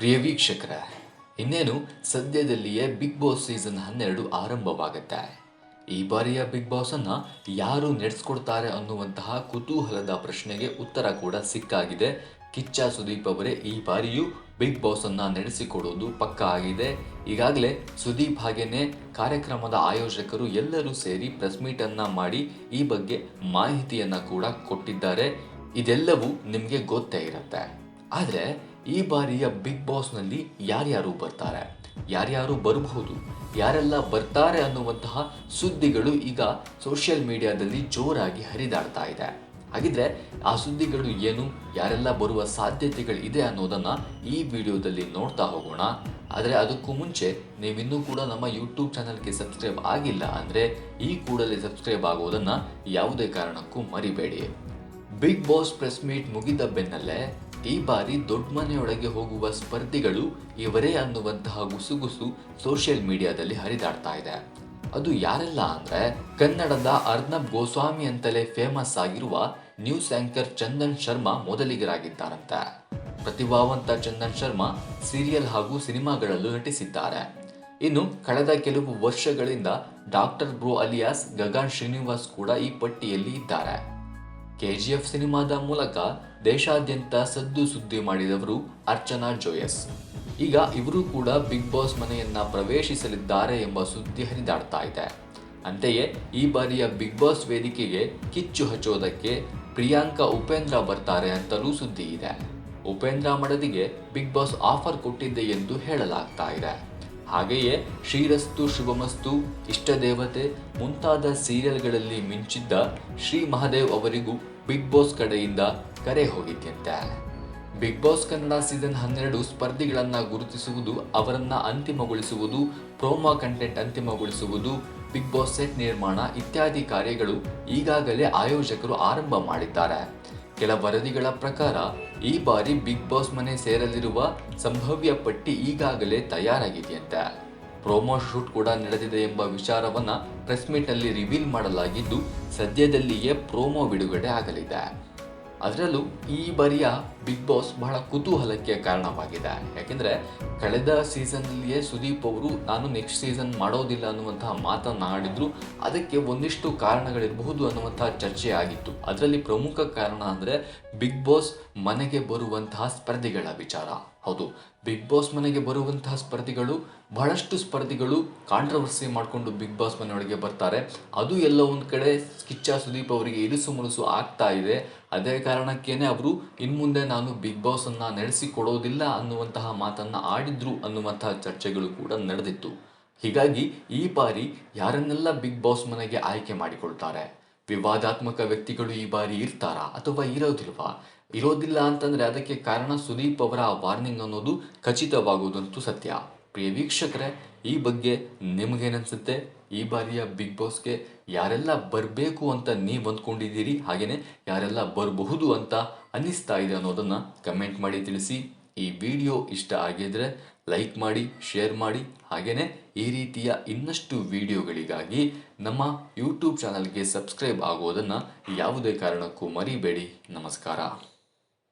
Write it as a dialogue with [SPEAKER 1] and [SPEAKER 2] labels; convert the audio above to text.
[SPEAKER 1] ಪ್ರಿಯ ವೀಕ್ಷಕರ, ಇನ್ನೇನು ಸದ್ಯದಲ್ಲಿಯೇ ಬಿಗ್ ಬಾಸ್ ಸೀಸನ್ ಹನ್ನೆರಡು ಆರಂಭವಾಗುತ್ತೆ. ಈ ಬಾರಿಯ ಬಿಗ್ ಬಾಸ್ ಅನ್ನ ಯಾರು ನಡೆಸ್ಕೊಡ್ತಾರೆ ಅನ್ನುವಂತಹ ಕುತೂಹಲದ ಪ್ರಶ್ನೆಗೆ ಉತ್ತರ ಕೂಡ ಸಿಕ್ಕಾಗಿದೆ. ಕಿಚ್ಚ ಸುದೀಪ್ ಅವರೇ ಈ ಬಾರಿಯೂ ಬಿಗ್ ಬಾಸ್ ಅನ್ನ ನಡೆಸಿಕೊಡೋದು ಪಕ್ಕ ಆಗಿದೆ. ಈಗಾಗಲೇ ಸುದೀಪ್ ಹಾಗೇನೆ ಕಾರ್ಯಕ್ರಮದ ಆಯೋಜಕರು ಎಲ್ಲರೂ ಸೇರಿ ಪ್ರೆಸ್ ಮೀಟ್ ಅನ್ನ ಮಾಡಿ ಈ ಬಗ್ಗೆ ಮಾಹಿತಿಯನ್ನ ಕೂಡ ಕೊಟ್ಟಿದ್ದಾರೆ. ಇದೆಲ್ಲವೂ ನಿಮಗೆ ಗೊತ್ತೇ ಇರುತ್ತೆ. ಆದರೆ ಈ ಬಾರಿಯ ಬಿಗ್ ಬಾಸ್ನಲ್ಲಿ ಯಾರ್ಯಾರು ಬರ್ತಾರೆ? ಯಾರ್ಯಾರು ಬರಬಹುದು? ಯಾರೆಲ್ಲ ಬರ್ತಾರೆ ಅನ್ನುವಂತಹ ಸುದ್ದಿಗಳು ಈಗ ಸೋಷಿಯಲ್ ಮೀಡಿಯಾದಲ್ಲಿ ಜೋರಾಗಿ ಹರಿದಾಡ್ತಾ ಇದೆ. ಹಾಗಿದ್ರೆ ಆ ಸುದ್ದಿಗಳು ಏನು? ಯಾರೆಲ್ಲ ಬರುವ ಸಾಧ್ಯತೆಗಳು ಇದೆ ಅನ್ನೋದನ್ನ ಈ ವಿಡಿಯೋದಲ್ಲಿ ನೋಡ್ತಾ ಹೋಗೋಣ. ಆದರೆ ಅದಕ್ಕೂ ಮುಂಚೆ ನೀವಿನ್ನೂ ಕೂಡ ನಮ್ಮ ಯೂಟ್ಯೂಬ್ ಚಾನಲ್ಗೆ ಸಬ್ಸ್ಕ್ರೈಬ್ ಆಗಿಲ್ಲ ಅಂದರೆ ಈ ಕೂಡಲೇ ಸಬ್ಸ್ಕ್ರೈಬ್ ಆಗೋದನ್ನ ಯಾವುದೇ ಕಾರಣಕ್ಕೂ ಮರಿಬೇಡಿ. ಬಿಗ್ ಬಾಸ್ ಪ್ರೆಸ್ ಮೀಟ್ ಮುಗಿದ ಬೆನ್ನಲ್ಲೇ ಈ ಬಾರಿ ದೊಡ್ಡ ಮನೆಯೊಳಗೆ ಹೋಗುವ ಸ್ಪರ್ಧಿಗಳು ಇವರೇ ಅನ್ನುವಂತಹ ಗುಸುಗುಸು ಸೋಷಿಯಲ್ ಮೀಡಿಯಾದಲ್ಲಿ ಹರಿದಾಡ್ತಾ ಇದೆ. ಅದು ಯಾರೆಲ್ಲ ಅಂದ್ರೆ ಕನ್ನಡದ ಅರ್ನಬ್ ಗೋಸ್ವಾಮಿ ಅಂತಲೇ ಫೇಮಸ್ ಆಗಿರುವ ನ್ಯೂಸ್ ಆಂಕರ್ ಚಂದನ್ ಶರ್ಮಾ ಮೊದಲಿಗರಾಗಿದ್ದಾರಂತೆ. ಪ್ರತಿಭಾವಂತ ಚಂದನ್ ಶರ್ಮಾ ಸೀರಿಯಲ್ ಹಾಗೂ ಸಿನಿಮಾಗಳಲ್ಲೂ ನಟಿಸಿದ್ದಾರೆ. ಇನ್ನು ಕಳೆದ ಕೆಲವು ವರ್ಷಗಳಿಂದ doctor bro alias Gagan Srinivas ಕೂಡ ಈ ಪಟ್ಟಿಯಲ್ಲಿ ಇದ್ದಾರೆ. ಕೆಜಿಎಫ್ ಸಿನಿಮಾದ ಮೂಲಕ ದೇಶಾದ್ಯಂತ ಸದ್ದು ಸುದ್ದಿ ಮಾಡಿದವರು ಅರ್ಚನಾ ಜೋಯಸ್. ಈಗ ಇವರು ಕೂಡ ಬಿಗ್ ಬಾಸ್ ಮನೆಯನ್ನ ಪ್ರವೇಶಿಸಲಿದ್ದಾರೆ ಎಂಬ ಸುದ್ದಿ ಹರಿದಾಡ್ತಾ ಇದೆ. ಅಂತೆಯೇ, ಈ ಬಾರಿಯ ಬಿಗ್ ಬಾಸ್ ವೇದಿಕೆಗೆ ಕಿಚ್ಚು ಹಚ್ಚೋದಕ್ಕೆ ಪ್ರಿಯಾಂಕಾ, ಉಪೇಂದ್ರ ಬರ್ತಾರೆ ಅಂತಲೂ ಸುದ್ದಿ ಇದೆ. ಉಪೇಂದ್ರ ಮಡದಿಗೆ ಬಿಗ್ ಬಾಸ್ ಆಫರ್ ಕೊಟ್ಟಿದ್ದೆ ಎಂದು ಹೇಳಲಾಗ್ತಾ ಇದೆ. ಹಾಗೆಯೇ ಶ್ರೀರಸ್ತು, ಶುಭಮಸ್ತು, ಇಷ್ಟದೇವತೆ ಮುಂತಾದ ಸೀರಿಯಲ್ಗಳಲ್ಲಿ ಮಿಂಚಿದ್ದ ಶ್ರೀ ಮಹಾದೇವ್ ಅವರಿಗೂ ಬಿಗ್ ಬಾಸ್ ಕಡೆಯಿಂದ ಕರೆ ಹೋಗಿದ್ದಂತೆ. ಬಿಗ್ ಬಾಸ್ ಕನ್ನಡ ಸೀಸನ್ ಹನ್ನೆರಡು ಸ್ಪರ್ಧಿಗಳನ್ನು ಗುರುತಿಸುವುದು, ಅವರನ್ನ ಅಂತಿಮಗೊಳಿಸುವುದು, ಪ್ರೋಮೋ ಕಂಟೆಂಟ್ ಅಂತಿಮಗೊಳಿಸುವುದು, ಬಿಗ್ ಬಾಸ್ ಸೆಟ್ ನಿರ್ಮಾಣ ಇತ್ಯಾದಿ ಕಾರ್ಯಗಳು ಈಗಾಗಲೇ ಆಯೋಜಕರು ಆರಂಭ ಮಾಡಿದ್ದಾರೆ. ಕೆಲ ವರದಿಗಳ ಪ್ರಕಾರ, ಈ ಬಾರಿ ಬಿಗ್ ಬಾಸ್ ಮನೆ ಸೇರಲಿರುವ ಸಂಭವ್ಯ ಪಟ್ಟಿ ಈಗಾಗಲೇ ತಯಾರಾಗಿದೆಯಂತೆ. ಪ್ರೋಮೋ ಶೂಟ್ ಕೂಡ ನಡೆದಿದೆ ಎಂಬ ವಿಚಾರವನ್ನ ಪ್ರೆಸ್ ಮೀಟ್ನಲ್ಲಿ ರಿವೀಲ್ ಮಾಡಲಾಗಿದ್ದು, ಸದ್ಯದಲ್ಲಿಯೇ ಪ್ರೋಮೋ ಬಿಡುಗಡೆ ಆಗಲಿದೆ. ಅದರಲ್ಲೂ ಈ ಬಾರಿಯ ಬಿಗ್ ಬಾಸ್ ಬಹಳ ಕುತೂಹಲಕ್ಕೆ ಕಾರಣವಾಗಿದೆ. ಯಾಕೆಂದರೆ ಕಳೆದ ಸೀಸನ್ನಲ್ಲಿಯೇ ಸುದೀಪ್ ಅವರು, ನಾನು ನೆಕ್ಸ್ಟ್ ಸೀಸನ್ ಮಾಡೋದಿಲ್ಲ ಅನ್ನುವಂತಹ ಮಾತನಾಡಿದ್ರು ಅದಕ್ಕೆ ಒಂದಿಷ್ಟು ಕಾರಣಗಳಿರಬಹುದು ಅನ್ನುವಂತಹ ಚರ್ಚೆ ಆಗಿತ್ತು. ಅದರಲ್ಲಿ ಪ್ರಮುಖ ಕಾರಣ ಅಂದರೆ ಬಿಗ್ ಬಾಸ್ ಮನೆಗೆ ಬರುವಂತಹ ಸ್ಪರ್ಧೆಗಳ ವಿಚಾರ. ಹೌದು, ಬಿಗ್ ಬಾಸ್ ಮನೆಗೆ ಬರುವಂತಹ ಸ್ಪರ್ಧಿಗಳು, ಬಹಳಷ್ಟು ಸ್ಪರ್ಧಿಗಳು ಕಾಂಟ್ರವರ್ಸಿ ಮಾಡಿಕೊಂಡು ಬಿಗ್ ಬಾಸ್ ಮನೆಯೊಳಗೆ ಬರ್ತಾರೆ. ಅದು ಎಲ್ಲ ಒಂದು ಕಡೆ ಕಿಚ್ಚ ಸುದೀಪ್ ಅವರಿಗೆ ಇರಿಸು ಮುರುಸು ಆಗ್ತಾ ಇದೆ. ಅದೇ ಕಾರಣಕ್ಕೇನೆ ಅವರು ಇನ್ಮುಂದೆ ನಾನು ಬಿಗ್ ಬಾಸ್ ಅನ್ನ ನಡೆಸಿಕೊಡೋದಿಲ್ಲ ಅನ್ನುವಂತಹ ಮಾತನ್ನು ಆಡಿದ್ರು ಅನ್ನುವಂತಹ ಚರ್ಚೆಗಳು ಕೂಡ ನಡೆದಿತ್ತು. ಹೀಗಾಗಿ ಈ ಬಾರಿ ಯಾರನ್ನೆಲ್ಲ ಬಿಗ್ ಬಾಸ್ ಮನೆಗೆ ಆಯ್ಕೆ ಮಾಡಿಕೊಳ್ತಾರೆ? ವಿವಾದಾತ್ಮಕ ವ್ಯಕ್ತಿಗಳು ಈ ಬಾರಿ ಇರ್ತಾರಾ ಅಥವಾ ಇರೋದಿಲ್ವಾ? ಇರೋದಿಲ್ಲ ಅಂತಂದ್ರೆ ಅದಕ್ಕೆ ಕಾರಣ ಸುದೀಪ್ ಅವರ ವಾರ್ನಿಂಗ್ ಅನ್ನೋದು ಖಚಿತವಾಗುವುದಂತೂ ಸತ್ಯ. ಪ್ರಿಯ ವೀಕ್ಷಕರೇ, ಈ ಬಗ್ಗೆ ನಿಮಗೇನನ್ಸುತ್ತೆ? ಈ ಬಾರಿಯ ಬಿಗ್ ಬಾಸ್ಗೆ ಯಾರೆಲ್ಲ ಬರಬೇಕು ಅಂತ ನೀವು ಅಂದ್ಕೊಂಡಿದ್ದೀರಿ ಹಾಗೆಯೇ ಯಾರೆಲ್ಲ ಬರಬಹುದು ಅಂತ ಅನ್ನಿಸ್ತಾ ಇದೆ ಅನ್ನೋದನ್ನು ಕಮೆಂಟ್ ಮಾಡಿ ತಿಳಿಸಿ. ಈ ವಿಡಿಯೋ ಇಷ್ಟ ಆಗಿದ್ರೆ ಲೈಕ್ ಮಾಡಿ, ಶೇರ್ ಮಾಡಿ. ಹಾಗೆಯೇ ಈ ರೀತಿಯ ಇನ್ನಷ್ಟು ವಿಡಿಯೋಗಳಿಗಾಗಿ ನಮ್ಮ ಯೂಟ್ಯೂಬ್ ಚಾನಲ್ಗೆ ಸಬ್ಸ್ಕ್ರೈಬ್ ಆಗೋದನ್ನು ಯಾವುದೇ ಕಾರಣಕ್ಕೂ ಮರಿಬೇಡಿ. ನಮಸ್ಕಾರ.